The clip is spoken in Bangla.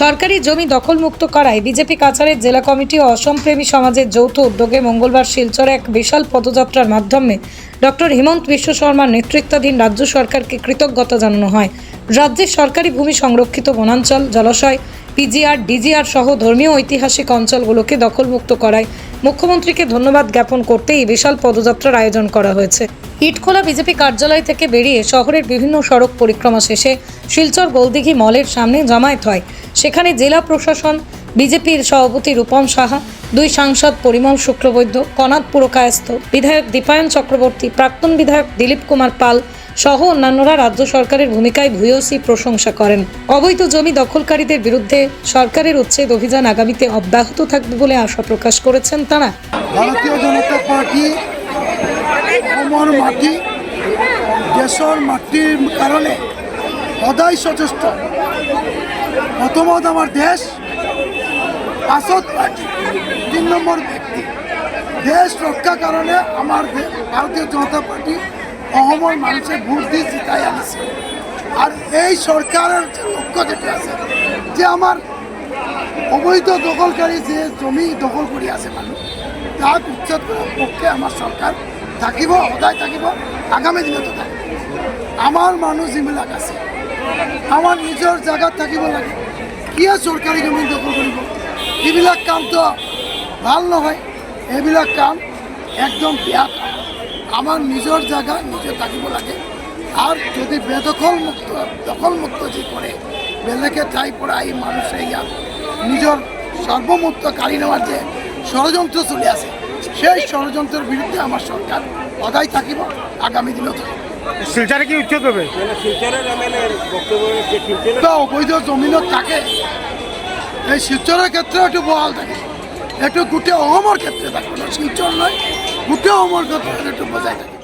সরকারি জমি দখলমুক্ত করায় বিজেপি কাছাড়ের জেলা কমিটি ও অসমপ্রেমী সমাজের যৌথ উদ্যোগে মঙ্গলবার শিলচরে এক বিশাল পদযাত্রার মাধ্যমে ডক্টর হিমন্ত বিশ্ব শর্মার নেতৃত্বাধীন রাজ্য সরকারকে কৃতজ্ঞতা জানানো হয়। রাজ্যের সরকারি ভূমি সংরক্ষিত বনাঞ্চল, জলাশয় পিজিআর, ডিজিআর সহ ধর্মীয় ঐতিহাসিক অঞ্চলগুলোকে দখলমুক্ত করায় মুখ্যমন্ত্রীকে ধন্যবাদ জ্ঞাপন করতে এই বিশাল পদযাত্রার আয়োজন করা হয়েছে। ইটখোলা বিজেপি কার্যালয় থেকে বেরিয়ে শহরের বিভিন্ন সড়ক পরিক্রমা শেষে শিলচর গোলদিঘি মলের সামনে জমায়েত হয়। সেখানে জেলা প্রশাসন, বিজেপির সভাপতি রূপম সাহা দুই সাংসদ পরিমল শুক্রবৈদ্য কনাদ পুরকায়স্থ, বিধায়ক দীপায়ন চক্রবর্তী, প্রাক্তন বিধায়ক দিলীপ কুমার পাল সহ অন্যান্যরা রাজ্য সরকারের ভূমিকায় ভূয়সী প্রশংসা করেন। অবৈধ জমি দখলকারীদের বিরুদ্ধে সরকারের উচ্ছেদ অভিযান আগামীতে অব্যাহত থাকবে বলে আশা প্রকাশ করেছেন তারা। ভারতীয় জনতা পার্টি মাটি দেশৰ মাটিৰ কাৰণে সদায় সচেষ্ট। প্ৰথমত আমাৰ দেশ পাছত পাৰ্টি। তিন নম্বৰ ব্যক্তি। দেশ ৰক্ষাৰ কাৰণে আমাৰ দে- ভাৰতীয় জনতা পাৰ্টি অসমৰ মানুহে ভোট দি জিকাই আনিছে। আৰু এই চৰকাৰৰ যে লক্ষ্য যেটো আছে, যে আমাৰ অবৈধ দখলকারী যে জমি দখল কৰি আছে মানুহ তাক উচ্ছেদ কৰাৰ পক্ষে আমাৰ চৰকাৰ থাকিব, সদায় থাকিব, আগামী দিনতো থাকিব। আমাৰ মানুহ যিবিলাক আছে, আমাৰ নিজৰ জেগাত থাকিব লাগে। কিয় চৰকাৰী জমি দখল কৰিব? এইবিলাক কামটো ভালো নহয়। এইবিলাক কাম একদম বেয়া কাম আমাৰ নিজৰ জেগা নিজে থাকিব লাগে। আৰু যদি বেদখলমুক্ত দখলমুক্ত যি কৰে বেলেগে ঠাইৰ পৰা আহি মানুহে ইয়াত নিজৰ সর্বমুক্ত কাঢ়ি নেওয়ার যে ষড়যন্ত্র চলে আছে সেই ষড়যন্ত্রের বিরুদ্ধে আমার সরকার সদায় থাকিব আগামী দিনও থাকিব। শিলচরে কি উচ্ছেদ হবে শিলচরের তো অবৈধ জমিনত থাকে। এই শিলচরের ক্ষেত্রে একটু বহাল থাকে। একটু গোটে অহমৰ ক্ষেত্রে থাকবে শিলচর নয়, গোটে অহমর ক্ষেত্রে একটু বজায় থাকে।